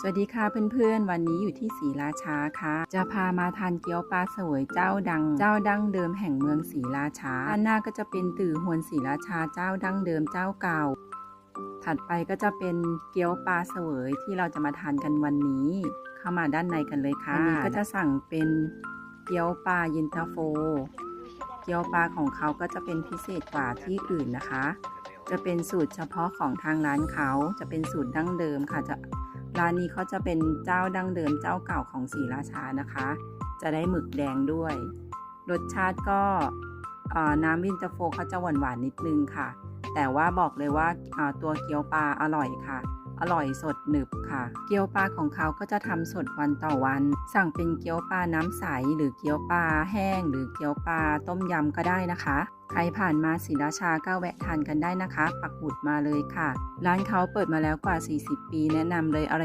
สวัสดีค่ะเพื่อนๆ วันนี้อยู่ที่ศรีราชาค่ะ จะพามาทานเกี๊ยวปลาสวยเจ้าดัง เจ้าดั้งเดิมแห่งเมืองศรีราชาด้านหน้าก็จะเป็นตื่อหวนศรีราชาเจ้าดั้งเดิมเจ้าเก่า ถัดไปก็จะเป็นเกี๊ยวปลาเสวยที่เราจะมาทานกันวันนี้ เข้ามาด้านในกันเลยค่ะอันนี้ก็จะสั่งเป็นเกี๊ยวปลาเย็นตาโฟ เกี๊ยวปลาของเขาก็จะเป็นพิเศษกว่าที่อื่นนะคะ จะเป็นสูตรเฉพาะของทางร้านเขาจะเป็นสูตรดั้งเดิมค่ะจะ ร้านนี้เขาจะเป็นเจ้าดั้งเดิมเจ้าเก่าของศรีราชานะคะ จะได้หมึกแดงด้วย รสชาติก็น้ำวินเตอร์โฟเขาจะหวานหวานๆนิดนึงค่ะ แต่ว่าบอกเลยว่าตัวเกี๊ยวปลาอร่อยค่ะ อร่อยสดหนึบค่ะ เกี๊ยวปลาของเขาก็จะทำสดวันต่อวัน สั่งเป็นเกี๊ยวปลาน้ำใส หรือเกี๊ยวปลาแห้ง หรือเกี๊ยวปลาต้มยำก็ได้นะคะใครผ่านมาศรีราชาก็แวะทานกันได้นะคะ ปักหมุดมาเลยค่ะ ร้านเขาเปิดมาแล้วกว่า 40 ปีแนะนำเลยอร่อย